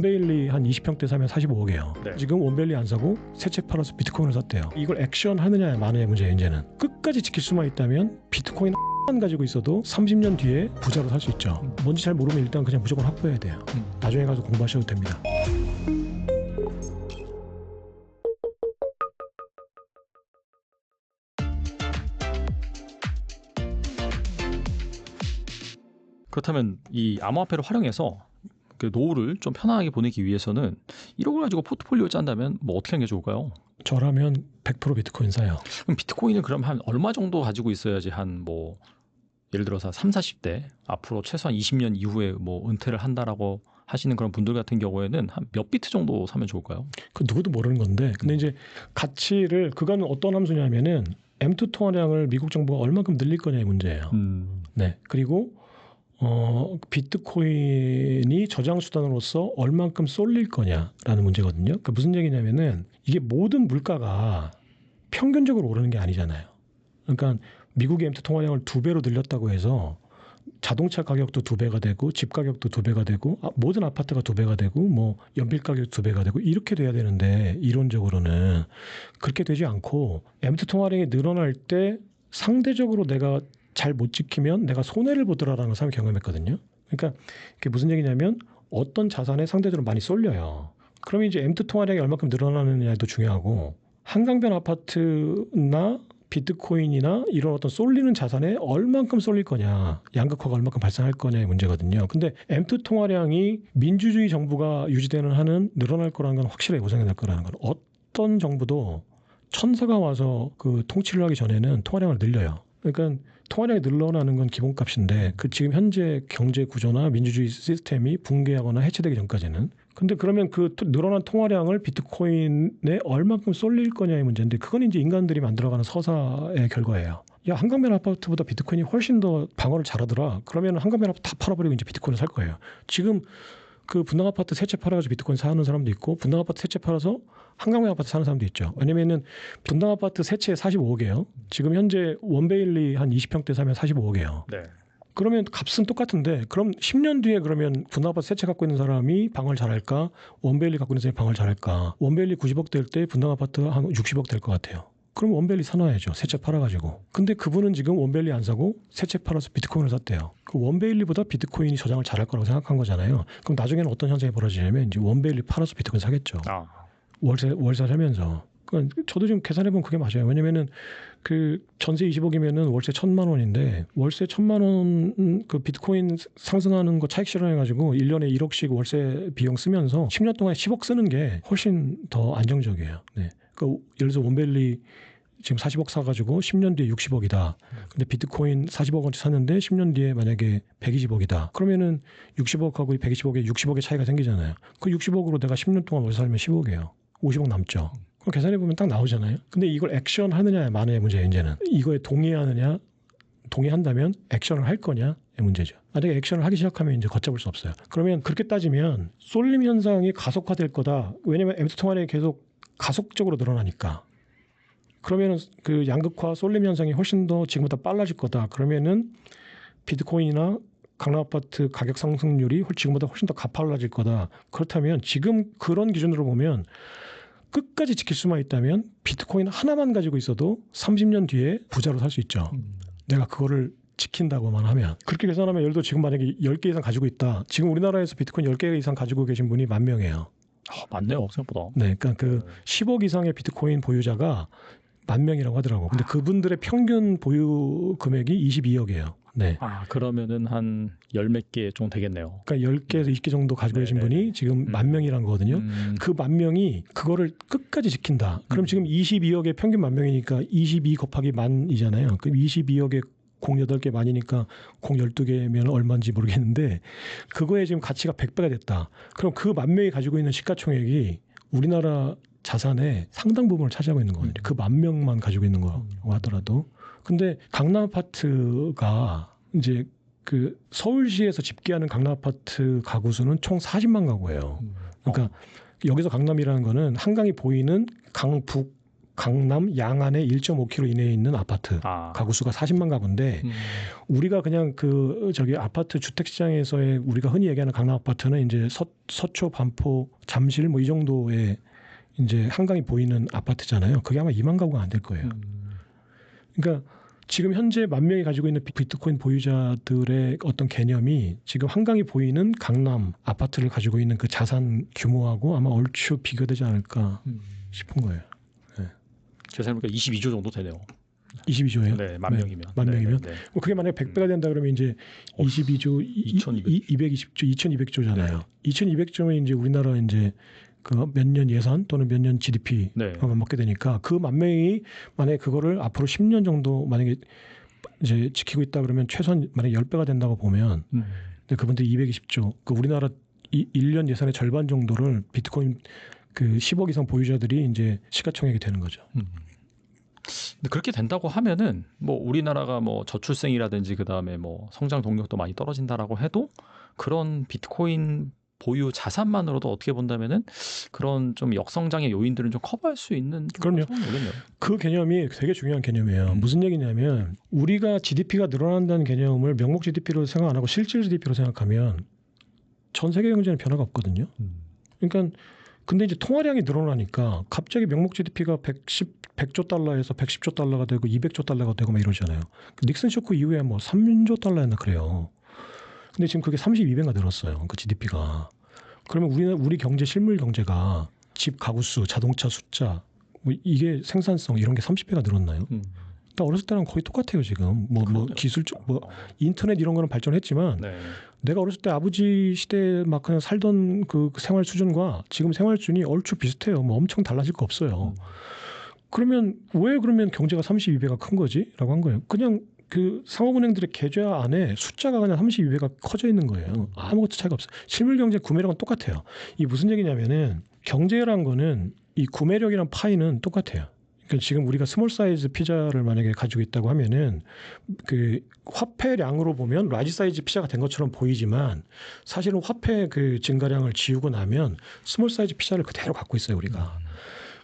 원베일리 한 20평대 사면 45억이에요. 네. 지금 원베일리 안 사고 새 책 팔아서 비트코인을 샀대요. 이걸 액션 하느냐 마느냐 문제예요. 이제는 끝까지 지킬 수만 있다면 비트코인 만 가지고 있어도 30년 뒤에 부자로 살 수 있죠. 뭔지 잘 모르면 일단 그냥 무조건 확보해야 돼요. 음. 나중에 가서 공부하셔도 됩니다. 그렇다면 이 암호화폐를 활용해서 그 노후를 좀 편안하게 보내기 위해서는 1억을 가지고 포트폴리오 짠다면 뭐 어떻게 하는 게 좋을까요? 저라면 100% 비트코인 사요. 그럼 비트코인은 그럼 한 얼마 정도 가지고 있어야지 한 뭐 예를 들어서 3, 40대 앞으로 최소한 20년 이후에 뭐 은퇴를 한다라고 하시는 그런 분들 같은 경우에는 한 몇 비트 정도 사면 좋을까요? 그 누구도 모르는 건데 근데 이제 가치를 그거는 어떤 함수냐면은 M2 통화량을 미국 정부가 얼마큼 늘릴 거냐의 문제예요. 음. 네. 그리고 어 비트코인이 저장 수단으로서 얼만큼 쏠릴 거냐라는 문제거든요. 그 무슨 얘기냐면은 이게 모든 물가가 평균적으로 오르는 게 아니잖아요. 그러니까 미국의 M2 통화량을 두 배로 늘렸다고 해서 자동차 가격도 두 배가 되고 집 가격도 두 배가 되고 아, 모든 아파트가 두 배가 되고 뭐 연필 가격 두 배가 되고 이렇게 돼야 되는데 이론적으로는 그렇게 되지 않고 M2 통화량이 늘어날 때 상대적으로 내가 잘 못 지키면 내가 손해를 보더라라는 걸 사람이 경험했거든요. 그러니까 그게 무슨 얘기냐면 어떤 자산에 상대적으로 많이 쏠려요. 그러면 이제 M2 통화량이 얼마큼 늘어나느냐도 중요하고 한강변 아파트나 비트코인이나 이런 어떤 쏠리는 자산에 얼만큼 쏠릴 거냐, 양극화가 얼만큼 발생할 거냐의 문제거든요. 근데 M2 통화량이 민주주의 정부가 유지되는 한은 늘어날 거라는 건 확실하게 보장이 될 거라는 건 어떤 정부도 천사가 와서 그 통치를 하기 전에는 통화량을 늘려요. 그러니까 통화량이 늘어나는 건 기본값인데 그 지금 현재 경제 구조나 민주주의 시스템이 붕괴하거나 해체되기 전까지는 근데 그러면 그 토- 늘어난 통화량을 비트코인에 얼만큼 쏠릴 거냐의 문제인데 그건 이제 인간들이 만들어가는 서사의 결과예요. 야 한강변 아파트보다 비트코인이 훨씬 더 방어를 잘하더라. 그러면 한강변 아파트 다 팔아버리고 이제 비트코인을 살 거예요. 지금 그 분당 아파트 세채 팔아가지고 비트코인 사는 사람도 있고 분당 아파트 세채 팔아서 한강변 아파트 사는 사람도 있죠. 왜냐면은 분당 아파트 세 채에 45억이에요. 지금 현재 원베일리 한 20평대 사면 45억이에요. 네. 그러면 값은 똑같은데 그럼 10년 뒤에 그러면 분당 아파트 세채 갖고 있는 사람이 방을 잘할까? 원베일리 갖고 있는 사람이 방을 잘할까? 원베일리 90억 될 때 분당 아파트 한 60억 될 것 같아요. 그럼 원벨리 사놔야죠. 세채 팔아가지고. 근데 그분은 지금 원벨리 안 사고 세채 팔아서 비트코인을 샀대요. 그 원벨리보다 비트코인이 저장을 잘할 거라고 생각한 거잖아요. 그럼 나중에는 어떤 현상이 벌어지냐면 이제 원벨리 팔아서 비트코인 사겠죠. 아. 월세 월세 살면서. 그러니까 저도 지금 계산해 보면 그게 맞아요. 왜냐면은 그 전세 20억이면은 월세 천만 원인데 월세 천만 원 그 비트코인 상승하는 거 차익 실현해 가지고 1년에 1억씩 월세 비용 쓰면서 10년 동안 10억 쓰는 게 훨씬 더 안정적이에요. 네. 그러니까 예를 들어서 원벨리 지금 40억 사가지고 10년 뒤에 60억이다. 근데 비트코인 40억 원치 샀는데 10년 뒤에 만약에 120억이다. 그러면은 60억하고 120억에 60억의 차이가 생기잖아요. 그 60억으로 내가 10년 동안 월세 살면 10억이에요. 50억 남죠. 그럼 계산해 보면 딱 나오잖아요. 근데 이걸 액션 하느냐 마느냐의 문제예요. 이제는 이거에 동의하느냐 동의한다면 액션을 할 거냐의 문제죠. 만약에 액션을 하기 시작하면 이제 걷잡을 수 없어요. 그러면 그렇게 따지면 쏠림 현상이 가속화될 거다. 왜냐면 M2 통화량이 계속 가속적으로 늘어나니까. 그러면은 그 양극화 쏠림 현상이 훨씬 더 지금보다 빨라질 거다. 그러면은 비트코인이나 강남 아파트 가격 상승률이 훨- 지금보다 훨씬 더 가팔라질 거다. 그렇다면 지금 그런 기준으로 보면 끝까지 지킬 수만 있다면 비트코인 하나만 가지고 있어도 30년 뒤에 부자로 살 수 있죠. 내가 그거를 지킨다고만 하면 그렇게 계산하면 예를 들어 지금 만약에 10개 이상 가지고 있다. 지금 우리나라에서 비트코인 10개 이상 가지고 계신 분이 만 명이에요. 아, 맞네요. 생각보다. 네, 그러니까 그 10억 이상의 비트코인 보유자가 만 명이라고 하더라고. 근데 그분들의 평균 보유 금액이 22억이에요. 네. 아, 그러면은 한 열 몇 개 정도 되겠네요. 그러니까 10개에서 20개 정도 가지고 계신 네, 네, 분이 지금 음. 만 명이란 거거든요. 음, 그만 명이 그거를 끝까지 지킨다. 그럼 음. 지금 22억의 평균 만 명이니까 22 곱하기 만이잖아요. 그럼 22억의 공 8개 만이니까 공 12개면 얼마인지 모르겠는데 그거에 지금 가치가 100배가 됐다. 그럼 그 만 명이 가지고 있는 시가총액이 우리나라 자산의 상당 부분을 차지하고 있는 거거든요. 음. 그만 명만 가지고 있는 거라고 하더라도. 근데 강남 아파트가 이제 그 서울시에서 집계하는 강남 아파트 가구 수는 총 40만 가구예요. 음. 그러니까 여기서 강남이라는 거는 한강이 보이는 강북 강남 양안에 1.5km 이내에 있는 아파트 아. 가구 수가 40만 가구인데 음. 우리가 그냥 그 저기 아파트 주택 시장에서의 우리가 흔히 얘기하는 강남 아파트는 이제 서, 서초, 반포, 잠실 뭐 이 정도의 이제 한강이 보이는 아파트잖아요. 그게 아마 2만 가구가 안 될 거예요. 음. 그러니까 지금 현재 만 명이 가지고 있는 비- 비트코인 보유자들의 어떤 개념이 지금 한강이 보이는 강남 아파트를 가지고 있는 그 자산 규모하고 아마 얼추 비교되지 않을까 음. 싶은 거예요. 계산해보니까 22조 정도 되네요. 22조예요. 네, 만 네, 명이면. 만 네, 명이면? 네, 네. 뭐 그게 만약에 100배가 된다 그러면 이제 어, 22조 2200. 220조 2200조잖아요. 네. 2200조면 이제 우리나라 이제 그 몇 년 예산 또는 몇 년 GDP 네. 가 맞게 되니까 그 만 명이 만약에 그거를 앞으로 10년 정도 만약에 이제 지키고 있다 그러면 최소한 만약에 10배가 된다고 보면 음. 근데 그분들 220조 그 우리나라 이 1년 예산의 절반 정도를 비트코인 그 10억 이상 보유자들이 이제 시가총액이 되는 거죠. 음. 근데 그렇게 된다고 하면은 뭐 우리나라가 뭐 저출생이라든지 그 다음에 뭐 성장 동력도 많이 떨어진다라고 해도 그런 비트코인 보유 자산만으로도 어떻게 본다면은 그런 좀 역성장의 요인들은 좀 커버할 수 있는 좀 그럼요. 모르겠네요. 그 개념이 되게 중요한 개념이에요. 음. 무슨 얘기냐면 우리가 GDP가 늘어난다는 개념을 명목 GDP로 생각 안 하고 실질 GDP로 생각하면 전 세계 경제는 변화가 없거든요. 그러니까 근데 이제 통화량이 늘어나니까 갑자기 명목 GDP가 110 100조 달러에서 110조 달러가 되고 200조 달러가 되고 막 이러잖아요. 그 닉슨 쇼크 이후에 뭐 3조 달러였나 그래요. 근데 지금 그게 32배가 늘었어요. 그 GDP가. 그러면 우리는 우리 경제 실물 경제가 집 가구 수, 자동차 숫자 뭐 이게 생산성 이런 게 30배가 늘었나요? 음. 나 어렸을 때랑 거의 똑같아요 지금. 뭐 뭐. 기술적 뭐 어. 인터넷 이런 거는 발전했지만 네. 내가 어렸을 때 아버지 시대에 막 그냥 살던 그 생활 수준과 지금 생활 수준이 얼추 비슷해요. 뭐 엄청 달라질 거 없어요. 음. 그러면 왜 그러면 경제가 32배가 큰 거지?라고 한 거예요. 그냥 그 상업은행들의 계좌 안에 숫자가 그냥 32배가 커져 있는 거예요. 아무것도 차이가 없어요. 실물 경제 구매력은 똑같아요. 이 무슨 얘기냐면은 경제란 거는 이 구매력이란 파이는 똑같아요. 그러니까 지금 우리가 스몰 사이즈 피자를 만약에 가지고 있다고 하면은 그 화폐량으로 보면 라지 사이즈 피자가 된 것처럼 보이지만 사실은 화폐 그 증가량을 지우고 나면 스몰 사이즈 피자를 그대로 갖고 있어요 우리가.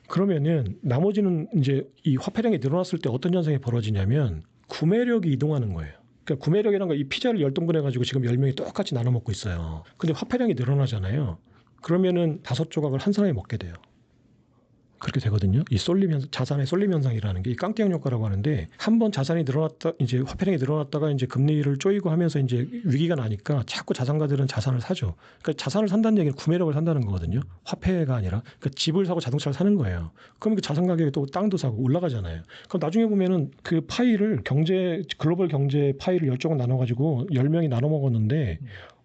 그러면은 나머지는 이제 이 화폐량이 늘어났을 때 어떤 현상이 벌어지냐면 구매력이 이동하는 거예요. 그러니까 구매력이라는 거이 피자를 열 등분 해 가지고 지금 열 명이 똑같이 나눠 먹고 있어요. 근데 화폐량이 늘어나잖아요. 그러면은 다섯 조각을 한 사람이 먹게 돼요. 그렇게 되거든요. 이 쏠림 현 자산의 쏠림 현상이라는 게 이 깡깨형 효과라고 하는데 한 번 자산이 늘어났다 이제 화폐량이 늘어났다가 이제 금리를 쪼이고 하면서 이제 위기가 나니까 자꾸 자산가들은 자산을 사죠. 그러니까 자산을 산다는 얘기는 구매력을 산다는 거거든요. 화폐가 아니라 그러니까 집을 사고 자동차를 사는 거예요. 그러면 그 자산 가격이 또 땅도 사고 올라가잖아요. 그럼 나중에 보면은 그 파이를 경제 글로벌 경제 파이를 열 조각 나눠 가지고 열 명이 나눠 먹었는데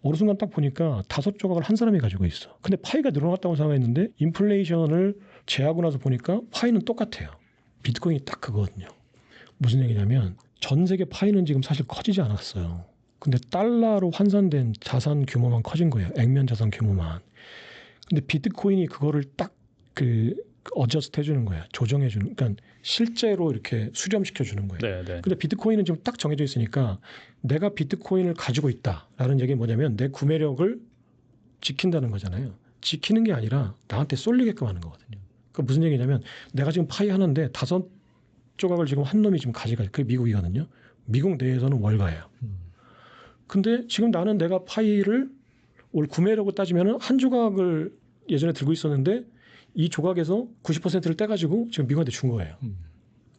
어느 순간 딱 보니까 다섯 조각을 한 사람이 가지고 있어. 근데 파이가 늘어났다고 생각했는데 인플레이션을 제하고 나서 보니까 파이는 똑같아요. 비트코인이 딱 그거거든요. 무슨 얘기냐면 전 세계 파이는 지금 사실 커지지 않았어요. 근데 달러로 환산된 자산 규모만 커진 거예요. 액면 자산 규모만. 근데 비트코인이 그거를 딱그 어저스트 해주는 거예요. 조정해 주는. 그러니까 실제로 이렇게 수렴시켜 주는 거예요. 네, 네. 근데 비트코인은 지금 딱 정해져 있으니까 내가 비트코인을 가지고 있다라는 얘기는 뭐냐면 내 구매력을 지킨다는 거잖아요. 지키는 게 아니라 나한테 쏠리게끔 하는 거거든요. 그 무슨 얘기냐면 내가 지금 파이 하는데 다섯 조각을 지금 한 놈이 지금 가져가요. 그게 미국이거든요. 미국 내에서는 월가예요. 음. 근데 지금 나는 내가 파이를 올 구매력을 따지면은 한 조각을 예전에 들고 있었는데 이 조각에서 90%를 떼가지고 지금 미국한테 준 거예요. 음.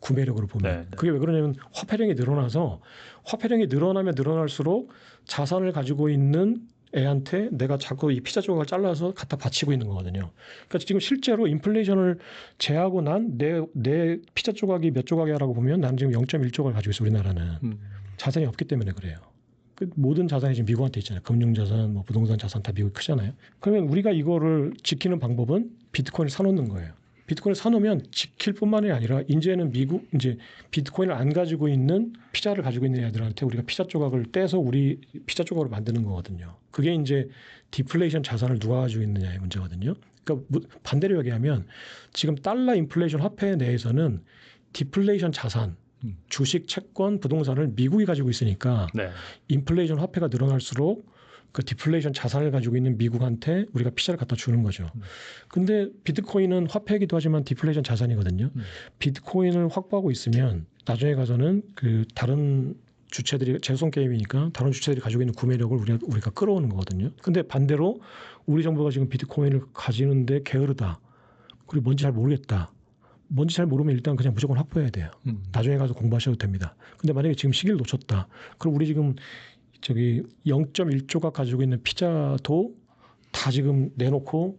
구매력으로 보면 네, 네. 그게 왜 그러냐면 화폐량이 늘어나서 화폐량이 늘어나면 늘어날수록 자산을 가지고 있는 애한테 내가 자꾸 이 피자 조각을 잘라서 갖다 바치고 있는 거거든요. 그러니까 지금 실제로 인플레이션을 제하고 난 내 내 피자 조각이 몇 조각이야라고 보면 나는 지금 0.1조각을 가지고 있어 우리나라는 음. 자산이 없기 때문에 그래요. 그 모든 자산이 지금 미국한테 있잖아요. 금융자산, 뭐 부동산 자산 다 미국이 크잖아요. 그러면 우리가 이거를 지키는 방법은 비트코인을 사놓는 거예요. 비트코인을 사놓으면 지킬 뿐만이 아니라 이제는 미국 이제 비트코인을 안 가지고 있는 피자를 가지고 있는 애들한테 우리가 피자 조각을 떼서 우리 피자 조각으로 만드는 거거든요. 그게 이제 디플레이션 자산을 누가 가지고 있느냐의 문제거든요. 그러니까 무- 반대로 얘기하면 지금 달러 인플레이션 화폐 내에서는 디플레이션 자산, 음. 주식, 채권, 부동산을 미국이 가지고 있으니까 네. 인플레이션 화폐가 늘어날수록 그 디플레이션 자산을 가지고 있는 미국한테 우리가 피자를 갖다 주는 거죠. 음. 근데 비트코인은 화폐이기도 하지만 디플레이션 자산이거든요. 음. 비트코인을 확보하고 있으면 나중에 가서는 그 다른 주체들이 재성 게임이니까 다른 주체들이 가지고 있는 구매력을 우리가, 우리가 끌어오는 거거든요. 근데 반대로 우리 정부가 지금 비트코인을 가지는데 게으르다. 그리고 뭔지 잘 모르겠다. 뭔지 잘 모르면 일단 그냥 무조건 확보해야 돼요. 음. 나중에 가서 공부하셔도 됩니다. 근데 만약에 지금 시기를 놓쳤다. 그럼 우리 지금 저기 0.1조가 가지고 있는 피자도 다 지금 내놓고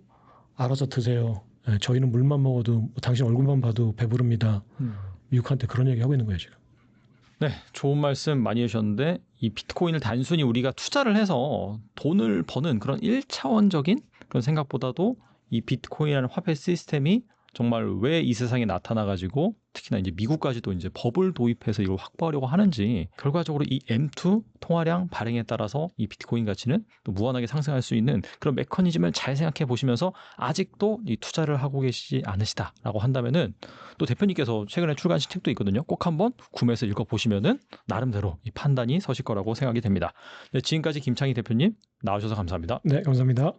알아서 드세요. 예, 저희는 물만 먹어도 뭐 당신 얼굴만 봐도 배부릅니다. 음. 미국한테 그런 얘기 하고 있는 거예요 지금. 네, 좋은 말씀 많이 해주셨는데 이 비트코인을 단순히 우리가 투자를 해서 돈을 버는 그런 1차원적인 그런 생각보다도 이 비트코인이라는 화폐 시스템이 정말 왜 이 세상에 나타나 가지고 특히나 이제 미국까지도 이제 법을 도입해서 이걸 확보하려고 하는지 결과적으로 이 M2 통화량 발행에 따라서 이 비트코인 가치는 또 무한하게 상승할 수 있는 그런 메커니즘을 잘 생각해 보시면서 아직도 이 투자를 하고 계시지 않으시다라고 한다면은 또 대표님께서 최근에 출간신 책도 있거든요. 꼭 한번 구매해서 읽어 보시면은 나름대로 이 판단이 서실 거라고 생각이 됩니다. 네, 지금까지 김창희 대표님 나오셔서 감사합니다. 네, 감사합니다.